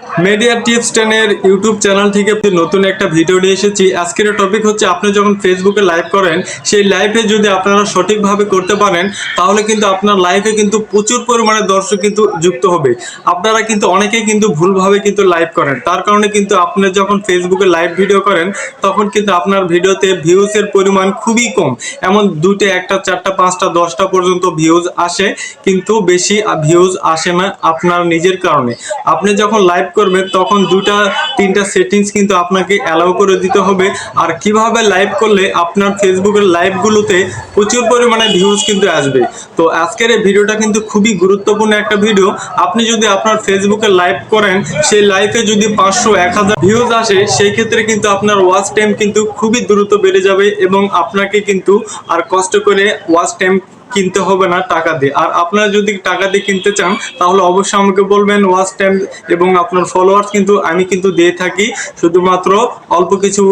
Media tips টেনের YouTube channel থেকে নতুন একটা ভিডিও নিয়ে এসেছি। আজকের টপিক হচ্ছে, আপনি যখন ফেসবুকে লাইভ করেন, সেই লাইভে যদি আপনারা সঠিকভাবে করতে পারেন, তাহলে কিন্তু আপনার লাইভে কিন্তু প্রচুর পরিমাণে দর্শক কিন্তু যুক্ত হবে। আপনারা কিন্তু অনেকেই কিন্তু ভুলভাবে কিন্তু লাইভ করেন। তার কারণে কিন্তু আপনি যখন ফেসবুকে লাইভ ভিডিও করেন, তখন কিন্তু আপনার ভিডিওতে ভিউজের পরিমাণ খুবই কম। এমন দুটো একটা, চারটা, পাঁচটা, দশটা পর্যন্ত ভিউজ আসে, কিন্তু বেশি ভিউজ আসে না আপনার নিজের কারণে। আপনি যখন লাইভ করবেন তখন দুটা তিনটা সেটিংস কিন্তু আপনাকে অ্যালাউ করে দিতে হবে। আর কীভাবে লাইভ করলে আপনার ফেসবুকের লাইভগুলোতে প্রচুর পরিমাণে ভিউজ কিন্তু আসবে। তো আজকের এই ভিডিওটা কিন্তু খুবই গুরুত্বপূর্ণ একটা ভিডিও আপনি যদি আপনার ফেসবুকে লাইভ করেন, সেই লাইভে যদি পাঁচশো, এক হাজার ভিউজ আসে, সেই ক্ষেত্রে কিন্তু আপনার ওয়াচ টাইম কিন্তু খুবই দ্রুত বেড়ে যাবে এবং আপনাকে কিন্তু আর কষ্ট করে ওয়াচ টাইম কিনতে হবে না টাকা দিয়ে। আর আপনারা যদি টাকা দিয়ে কিনতে চান, তাহলে অবশ্যই আমাকে বলবেন ওয়াচ টাইম এবং আপনার ফলোয়ার্স কিন্তু আমি কিন্তু দিয়ে থাকি, শুধুমাত্র অল্প কিছু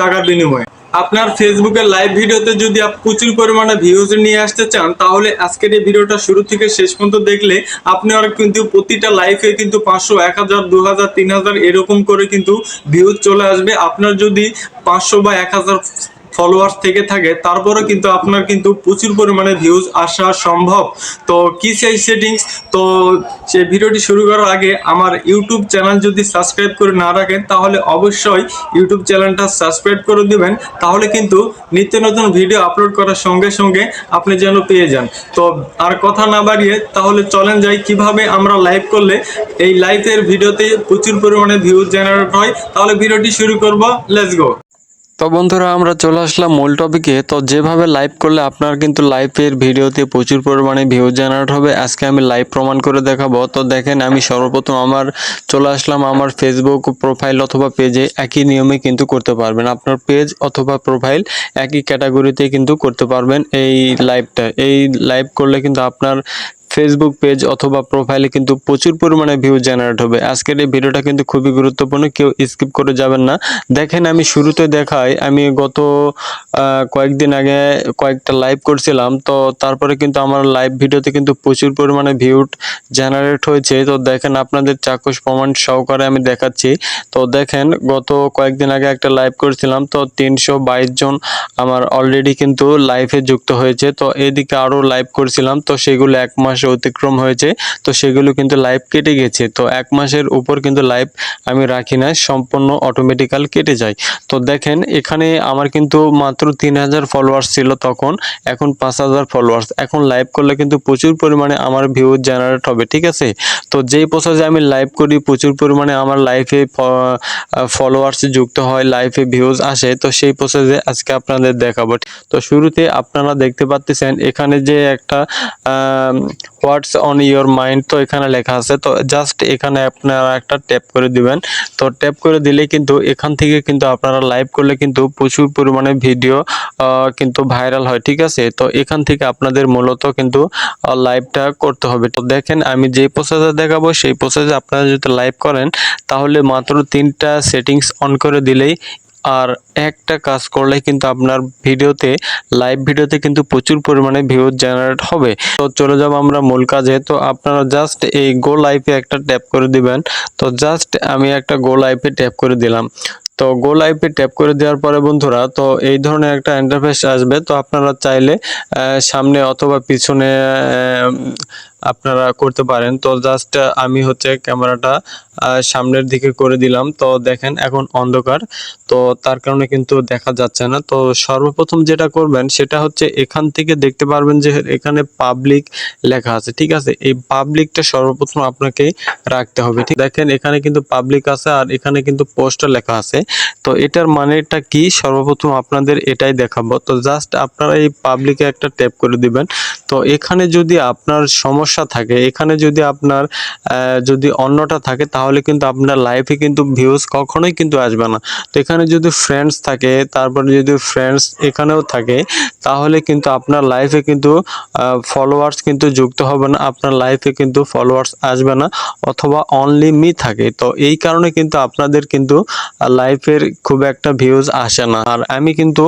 টাকার বিনিময়ে। আপনার ফেসবুকের লাইভ ভিডিওতে যদি প্রচুর পরিমাণে ভিউজ নিয়ে আসতে চান, তাহলে আজকের এই ভিডিওটা শুরু থেকে শেষ পর্যন্ত দেখলে আপনি আর কিন্তু প্রতিটা লাইফে কিন্তু পাঁচশো, এক হাজার, দু হাজার, তিন হাজার এরকম করে কিন্তু ভিউজ চলে আসবে। আপনার যদি পাঁচশো বা এক হাজার ফলোয়ার্স থেকে থাকে তারপরে কিন্তু আপনার কিন্তু প্রচুর পরিমাণে ভিউজ আসা সম্ভব। তো কি সেই সেটিংস তো সে ভিডিওটি শুরু করার আগে আমার ইউটিউব চ্যানেল যদি সাবস্ক্রাইব করে না রাখেন, তাহলে অবশ্যই ইউটিউব চ্যানেলটা সাবস্ক্রাইব করে দেবেন। তাহলে কিন্তু নিত্য নতুন ভিডিও আপলোড করার সঙ্গে সঙ্গে আপনি যেন পেয়ে যান। তো আর কথা না বাড়িয়ে, তাহলে চলেন যাই কীভাবে আমরা লাইভ করলে এই লাইভের ভিডিওতে প্রচুর পরিমাণে ভিউজ জেনারেট হয়। তাহলে ভিডিওটি শুরু করব। লেটস গো তো বন্ধুরা, আমরা চলে আসলাম মূল টপিকে তো যেভাবে লাইভ করলে আপনার কিন্তু লাইভের ভিডিওতে প্রচুর পরিমাণে ভিউ জেনারেট হবে। আজকে আমি লাইভ প্রমাণ করে দেখাবো। তো দেখেন, আমি সর্বপ্রথম আমার চলে আসলাম আমার ফেসবুক প্রোফাইল অথবা পেজে একই নিয়মে কিন্তু করতে পারবেন। আপনার পেজ অথবা প্রোফাইল একই ক্যাটাগরিতে কিন্তু করতে পারবেন এই লাইভটা এই লাইভ করলে কিন্তু আপনার ফেসবুক পেজ অথবা প্রোফাইলে কিন্তু প্রচুর পরিমাণে ভিউ জেনারেট হবে। আজকের এই ভিডিওটা কিন্তু খুবই গুরুত্বপূর্ণ, কেউ স্কিপ করে যাবেন না। দেখেন আমি শুরুতে দেখাই, আমি গত কয়েকদিন আগে কয়েকটা লাইভ করছিলাম, তো তারপরে কিন্তু আমার লাইভ ভিডিওতে কিন্তু প্রচুর পরিমাণে ভিউ জেনারেট হয়েছে। তো দেখেন আপনাদের চাক্ষুষ প্রমাণ সহকারে আমি দেখাচ্ছি। তো দেখেন, গত কয়েকদিন আগে একটা লাইভ করছিলাম, তো তিনশো বাইশ জন আমার অলরেডি কিন্তু লাইভে যুক্ত হয়েছে। তো এদিকে আরও লাইভ করছিলাম, তো সেগুলো এক মাসে অতিক্রম হয়েছে, তো সেগুলো কিন্তু লাইভ কেটে গেছে। তো এক মাসের উপর কিন্তু লাইভ আমি রাখি না, সম্পূর্ণ অটোমেটিক্যাল কেটে যায়। তো দেখেন, এখানে আমার কিন্তু মাত্র তিন হাজার ফলোয়ার্স ছিল তখন, এখন পাঁচ হাজার ফলোয়ার্স এখন লাইভ করলে কিন্তু প্রচুর পরিমাণে আমার ভিউ জেনারেট হবে, ঠিক আছে? তো যেই প্রসেসে আমি লাইভ করি, প্রচুর পরিমাণে আমার লাইফে ফলোয়ার্স যুক্ত হয় লাইফে ভিউজ আসে, তো সেই প্রসেসে আজকে আপনাদের দেখাবো। তো শুরুতে আপনারা দেখতে পাচ্ছেন, এখানে যে একটা হোয়াটস অন ইয়োর মাইন্ড তো এখানে লেখা আছে, তো জাস্ট এখানে আপনারা একটা ট্যাপ করে দিবেন। তো ট্যাপ করে দিলে কিন্তু এখান থেকে কিন্তু আপনারা লাইভ করলে কিন্তু প্রচুর পরিমাণে ভিডিও কিন্তু ভাইরাল হয়, ঠিক আছে? তো এখান থেকে আপনাদের মূলত কিন্তু লাইভটা করতে হবে। তো দেখেন, আমি যে প্রসেসে দেখাবো, সেই প্রসেসে আপনারা যদি লাইভ করেন, তাহলে মাত্র তিনটা সেটিংস অন করে দিলেই আর একটা কাজ করলে কিন্তু আপনার ভিডিওতে লাইভ ভিডিওতে কিন্তু প্রচুর পরিমাণে ভিউ জেনারেট হবে। তো চলে যাব আমরা মূল কাজে। তো আপনারা জাস্ট এই গো লাইভে একটা ট্যাপ করে দিবেন। তো জাস্ট আমি একটা গো লাইভে ট্যাপ করে দিলাম। তো গো লাইভে ট্যাপ করে দেওয়ার পরে বন্ধুরা, তো এই ধরনের একটা ইন্টারফেস আসবে। তো আপনারা চাইলে সামনে অথবা পিছনে আপনারা করতে পারেন। তো জাস্ট আমি হচ্ছে ক্যামেরাটা সামনের দিকে করে দিলাম। তো দেখেন এখন অন্ধকার। তো তার কারণে কিন্তু দেখা যাচ্ছে না। তো সর্বপ্রথম যেটা করবেন, সেটা হচ্ছে এখান থেকে দেখতে পারবেন যে এখানে পাবলিক লেখা আছে। ঠিক আছে? এই পাবলিকটা সর্বপ্রথম আপনাকে রাখতে হবে। ঠিক, দেখেন এখানে কিন্তু পাবলিক আছে আর এখানে কিন্তু পোস্টার লেখা আছে। তো এটার মানেটা কি? সর্বপ্রথম আপনাদের এটাই দেখাবো। তো জাস্ট আপনারা এই পাবলিকে একটা ট্যাপ করে দিবেন। তো এখানে যদি আপনার সমস্যা থাকে। এখানে যদি আপনার যদি অন্যটা থাকে, তাহলে কিন্তু আপনার লাইফে কিন্তু ভিউজ কখনোই কিন্তু আসবে না। তো এখানে যদি ফ্রেন্ডস থাকে, তারপরে যদি ফ্রেন্ডস এখানেও থাকে, তাহলে কিন্তু আপনার লাইফে কিন্তু ফলোয়ার্স কিন্তু যুক্ত হবে না, আপনার লাইফে কিন্তু ফলোয়ার্স আসবে না, অথবা অনলি মি থাকে। তো এই কারণে কিন্তু আপনাদের কিন্তু লাইফের খুব একটা ভিউজ আসে না। আর আমি কিন্তু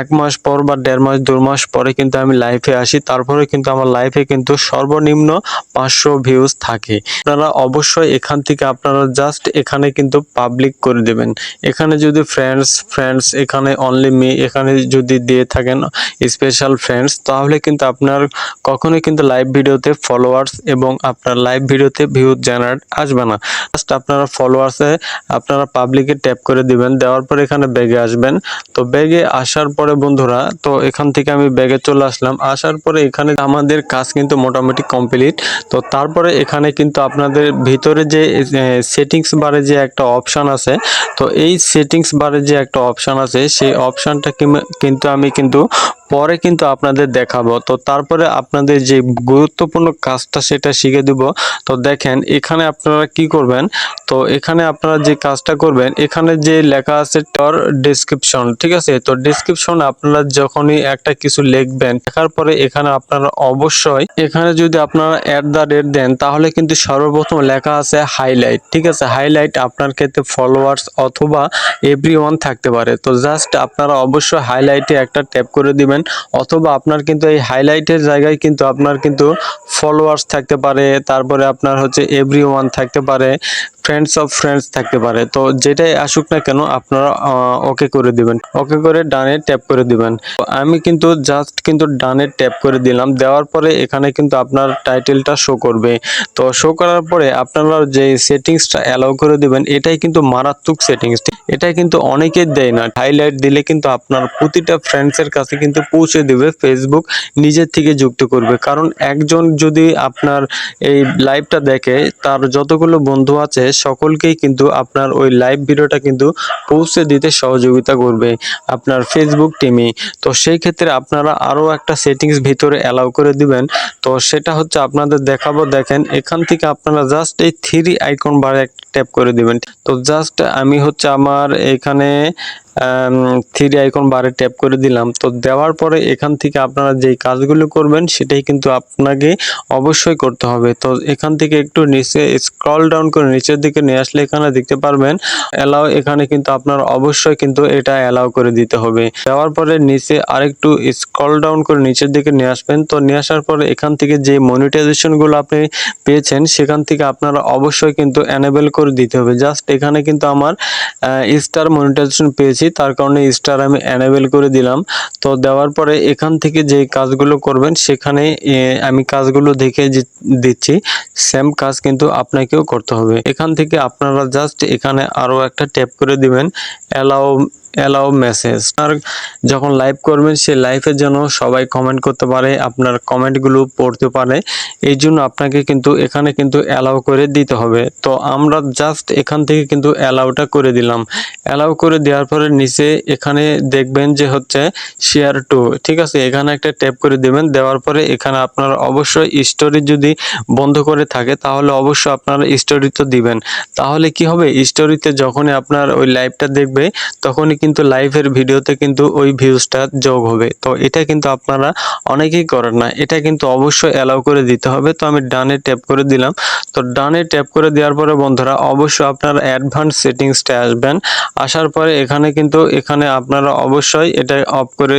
এক মাস পর বা দেড় মাস, দু মাস পরে কিন্তু আমি লাইফে আসি, তারপরে কিন্তু আমার লাইফে কিন্তু সর্বনিম্ন পাঁচশো ভিউজ থাকে। আপনারা অবশ্যই এখান থেকে আপনারা জাস্ট এখানে কিন্তু পাবলিক করে দেবেন। এখানে যদি ফ্রেন্ডস ফ্রেন্ডস এখানে অনলি মি এখানে যদি দিয়ে থাকেন স্পেশাল ফ্রেন্ডস তাহলে কিন্তু আপনার কখনোই কিন্তু লাইভ ভিডিওতে ফলোয়ার্স এবং আপনার লাইভ ভিডিওতে ভিউ জেনারেট আসবে না। জাস্ট আপনারা ফলোয়ার্সে আপনারা পাবলিকে ট্যাপ করে দিবেন, দেওয়ার পরে এখানে ব্যাগে আসবেন। তো ব্যাগে আসার পরে বন্ধুরা, তো এখান থেকে আমি ব্যাগে চলে আসলাম। আসার পরে এখানে আমাদের কাজ কিন্তু মোটামুটি কমপ্লিট তো তারপরে এখানে কিন্তু আপনাদের ভিতরে যে সেটিংস বারে যে একটা অপশান আছে, তো এই সেটিংস বারে যে একটা অপশান আছে, সেই অপশানটা কিন্তু আমি কিন্তু পরে কিন্তু আপনাদের দেখাবো। তো তারপরে আপনাদের যে গুরুত্বপূর্ণ কাজটা সেটা শিখে দিব। তো দেখেন, এখানে আপনারা কি করবেন? তো এখানে আপনারা যে কাজটা করবেন, এখানে যে লেখা আছে টর ডেসক্রিপশন ঠিক আছে? তো ডেসক্রিপশন আপনারা যখনই একটা কিছু লিখবেন, লেখার পরে এখানে আপনারা অবশ্যই, এখানে যদি আপনারা অ্যাট দ্য রেট দেন, তাহলে কিন্তু সর্বপ্রথম লেখা আছে হাইলাইট ঠিক আছে? হাইলাইট আপনার ক্ষেত্রে ফলোয়ার্স অথবা এভরি থাকতে পারে। তো জাস্ট আপনারা অবশ্যই হাইলাইটে একটা ট্যাপ করে দিবেন। অথবা আপনার কিন্তু এই হাইলাইটের জায়গায় কিন্তু আপনার কিন্তু ফলোয়ার্স থাকতে পারে, তারপরে আপনার হচ্ছে এভরি থাকতে পারে। ফ্রেন্ডস অফ ফ্রেন্ডস থাকতে পারে। তো যেটাই আসুক না কেন, আপনারা ওকে করে দিবেন। ওকে করে ডানে ট্যাপ করে দিবেন। আমি কিন্তু জাস্ট কিন্তু ডানে ট্যাপ করে দিলাম। দেওয়ার পরে এখানে কিন্তু আপনার টাইটেলটা শো করবে। তো শো করার পরে আপনারা যে সেটিংসটা অ্যালাউ করে দিবেন, এটাই কিন্তু মারাত্মক সেটিংস এটাই কিন্তু অনেকে দেয় না। হাইলাইট দিলে কিন্তু আপনার প্রতিটা ফ্রেন্ডসের কাছে কিন্তু পৌঁছে দিবে। ফেসবুক নিজের থেকে যুক্ত করবে। কারণ একজন যদি আপনার এই লাইভটা দেখে, তার যতগুলো বন্ধু আছে সকলকেই কিন্তু আপনার ওই লাইভ ভিডিওটা কিন্তু পৌঁছে দিতে সহযোগিতা করবে আপনার ফেসবুক টিমে তো সেই ক্ষেত্রে আপনারা আরও একটা সেটিংস ভিতরে অ্যালাউ করে দিবেন। তো সেটা হচ্ছে আপনাদের দেখাবো, দেখেন, এখান থেকে আপনারা জাস্ট এই থ্রি আইকন বারে ট্যাপ করে দিবেন। তো জাস্ট আমি হচ্ছে আমার এখানে থ্রি আইকন বারে ট্যাপ করে দিলাম। তো দেওয়ার পরে এখান থেকে আপনারা যেই কাজগুলো করবেন, সেটাই কিন্তু আপনাকে অবশ্যই করতে হবে। তো এখান থেকে একটু নিচে স্ক্রল ডাউন করে নিচের দিকে নিয়ে আসলে এখানে দেখতে পারবেন অ্যালাউ এখানে কিন্তু আপনার অবশ্যই কিন্তু এটা অ্যালাউ করে দিতে হবে। দেওয়ার পরে নিচে আরেকটু স্ক্রল ডাউন করে নিচের দিকে নিয়ে আসবেন। তো নিয়ে আসার পরে এখান থেকে যে মনিটাইজেশনগুলো আপনি পেয়েছেন, সেখান থেকে আপনারা অবশ্যই কিন্তু এনেবল করে দিতে হবে। জাস্ট এখানে কিন্তু আমার স্টার মনিটাইজেশন পেয়েছি। তার কারণে স্টার আমি অ্যানেবেল করে দিলাম। তো দেওয়ার পরে এখান থেকে যে কাজগুলো করবেন, সেখানে আমি কাজগুলো দেখে দিচ্ছি। সেম কাজ কিন্তু আপনাকেও করতে হবে। এখান থেকে আপনারা জাস্ট এখানে আরও একটা ট্যাপ করে দিবেন। অ্যালাউ অ্যালাউ মেসেজ আর যখন লাইভ করবেন, সেই লাইভের জন্য সবাই কমেন্ট করতে পারে, আপনার কমেন্টগুলো পড়তে পারে। এই জন্য আপনাকে কিন্তু এখানে কিন্তু অ্যালাউ করে দিতে হবে। তো আমরা জাস্ট এখান থেকে কিন্তু অ্যালাউটা করে দিলাম। অ্যালাউ করে দেওয়ার পরে নিচে এখানে দেখবেন যে হচ্ছে শেয়ার টু ঠিক আছে? এখানে একটা ট্যাপ করে দেবেন। দেওয়ার পরে এখানে আপনার অবশ্যই স্টোরি যদি বন্ধ করে থাকে, তাহলে অবশ্যই আপনারা স্টোরি তো দিবেন। তাহলে কি হবে? স্টোরিতে যখনই আপনার ওই লাইভটা দেখবে, তখনই কিন্তু লাইভের ভিডিওতে কিন্তু ওই ভিউজটা যোগ হবে। তো এটা কিন্তু আপনারা অনেকেই করেন না। এটা কিন্তু অবশ্যই অ্যালাউ করে দিতে হবে। তো আমি ডানে ট্যাপ করে দিলাম। তো ডানে ট্যাপ করে দেওয়ার পরে বন্ধুরা, অবশ্যই আপনারা অ্যাডভান্স সেটিংসটা আসবেন। আসার পরে এখানে কিন্তু, এখানে আপনারা অবশ্যই এটা অফ করে,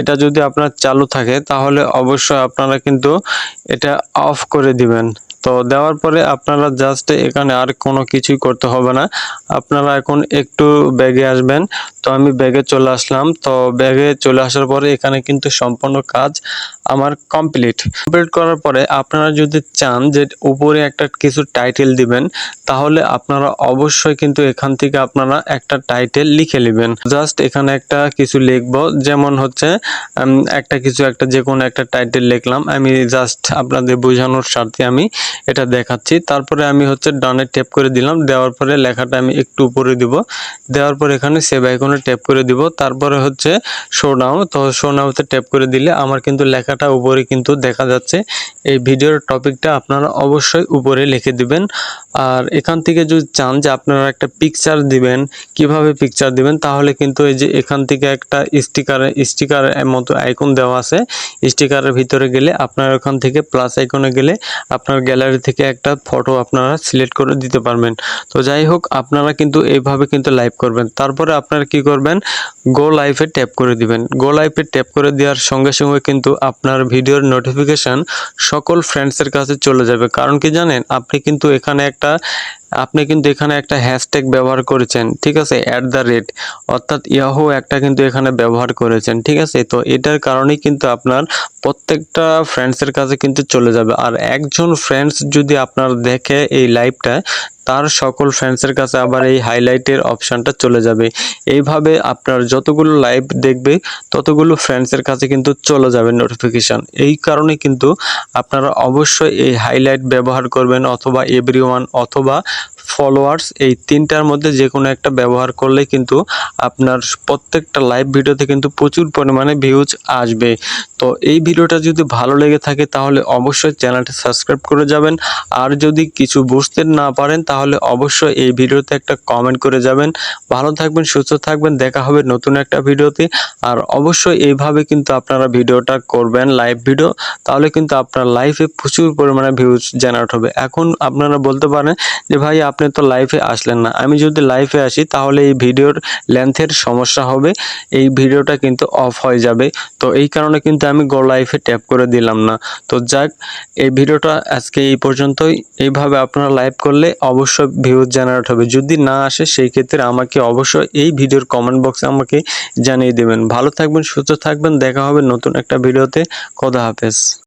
এটা যদি আপনার চালু থাকে, তাহলে অবশ্যই আপনারা কিন্তু এটা অফ করে দিবেন। তো দেওয়ার পরে আপনারা জাস্ট এখানে আর কোনো কিছুই করতে হবে না। আপনারা এখন একটু ব্যাগে আসবেন। তো আমি ব্যাগে চলে আসলাম। তো ব্যাগে চলে আসার পরে এখানে কিন্তু সম্পূর্ণ কাজ আমার কমপ্লিট কমপ্লিট করার পরে আপনারা যদি চান যে উপরে একটা কিছু টাইটেল দিবেন, তাহলে আপনারা অবশ্যই কিন্তু এখান থেকে আপনারা একটা টাইটেল লিখে নেবেন। জাস্ট এখানে একটা কিছু লিখব, যেমন হচ্ছে একটা কিছু একটা যে কোনো একটা টাইটেল লিখলাম। আমি জাস্ট আপনাদের বোঝানোর স্বার্থে আমি এটা দেখাচ্ছি। তারপরে আমি হচ্ছে ডানে ট্যাপ করে দিলাম। দেওয়ার পরে লেখাটা আমি একটু উপরে দিব। দেওয়ার পরে এখানে সেভ আইকনে ট্যাপ করে দিব। তারপরে হচ্ছে শো নাও তো শো নাওতে ট্যাপ করে দিলে আমার কিন্তু লেখাটা উপরে কিন্তু দেখা যাচ্ছে। এই ভিডিওর টপিকটা আপনারা অবশ্যই উপরে লিখে দিবেন। আর এখান থেকে যদি চান যে আপনারা একটা পিকচার দিবেন, কীভাবে পিকচার দিবেন, তাহলে কিন্তু এই যে এখান থেকে একটা স্টিকার স্টিকার মতো আইকন দেওয়া আছে। স্টিকারের ভিতরে গেলে আপনার ওখান থেকে প্লাস আইকনে গেলে আপনার গ্যালারি গ্যালারি থেকে একটা ফটো আপনারা সিলেক্ট করে দিতে পারবেন। তো যাই হোক, আপনারা কিন্তু এইভাবে কিন্তু লাইভ করবেন। তারপরে আপনারা কি করবেন? গো লাইভে ট্যাপ করে দিবেন। গো লাইভে ট্যাপ করে দেওয়ার সঙ্গে সঙ্গে কিন্তু আপনার ভিডিওর নোটিফিকেশান সকল ফ্রেন্ডসের কাছে চলে যাবে। কারণ কি জানেন? আপনি কিন্তু এখানে একটা আপনি কিন্তু এখানে একটা হ্যাশট্যাগ ব্যবহার করেছেন, ঠিক আছে? অ্যাট দ্য রেট অর্থাৎ ইয়াহু একটা কিন্তু এখানে ব্যবহার করেছেন, ঠিক আছে? তো এটার কারণেই কিন্তু আপনার প্রত্যেকটা ফ্রেন্ডসের কাছে কিন্তু চলে যাবে। আর একজন ফ্রেন্ডস যদি আপনার দেখে এই লাইভটা তার সকল ফ্রেন্ডসের কাছে আবার এই হাইলাইটের অপশানটা চলে যাবে। এইভাবে আপনার যতগুলো লাইভ দেখবে, ততগুলো ফ্রেন্ডসের কাছে কিন্তু চলে যাবে নোটিফিকেশান এই কারণে কিন্তু আপনারা অবশ্যই এই হাইলাইট ব্যবহার করবেন অথবা এভরি অথবা ফলোয়ার্স এই তিনটার মধ্যে যে কোনো একটা ব্যবহার করলে কিন্তু আপনার প্রত্যেকটা লাইভ ভিডিওতে কিন্তু প্রচুর পরিমাণে ভিউজ আসবে। তো এই ভিডিওটা যদি ভালো লেগে থাকে তাহলে অবশ্যই চ্যানেলটা সাবস্ক্রাইব করে যাবেন। আর যদি কিছু বুঝতে না পারেন তাহলে অবশ্যই এই ভিডিওতে একটা কমেন্ট করে যাবেন। ভালো থাকবেন, সুস্থ থাকবেন, দেখা হবে নতুন একটা ভিডিওতে। আর অবশ্যই এইভাবে কিন্তু আপনারা ভিডিওটা করবেন লাইভ ভিডিও তাহলে কিন্তু আপনার লাইফে প্রচুর পরিমাণে ভিউজ জেনারেট হবে। এখন আপনারা বলতে পারেন যে, ভাই আপনি তো লাইভে আসলেন না। আমি যদি লাইভে আসি, তাহলে এই ভিডিওর লেন্থের সমস্যা হবে। এই ভিডিওটা কিন্তু অফ হয়ে যাবে। তো এই কারণে কিন্তু আমি গো লাইফে ট্যাপ করে দিলাম না। তো যাক, এই ভিডিওটা আজকে এই পর্যন্তই। এইভাবে আপনারা লাইভ করলে অবশ্যই ভিউজ জেনারেট হবে। যদি না আসে, সেই ক্ষেত্রে আমাকে অবশ্যই এই ভিডিওর কমেন্ট বক্সে আমাকে জানিয়ে দেবেন। ভালো থাকবেন, সুস্থ থাকবেন। দেখা হবে নতুন একটা ভিডিওতে। খোদা হাফেজ।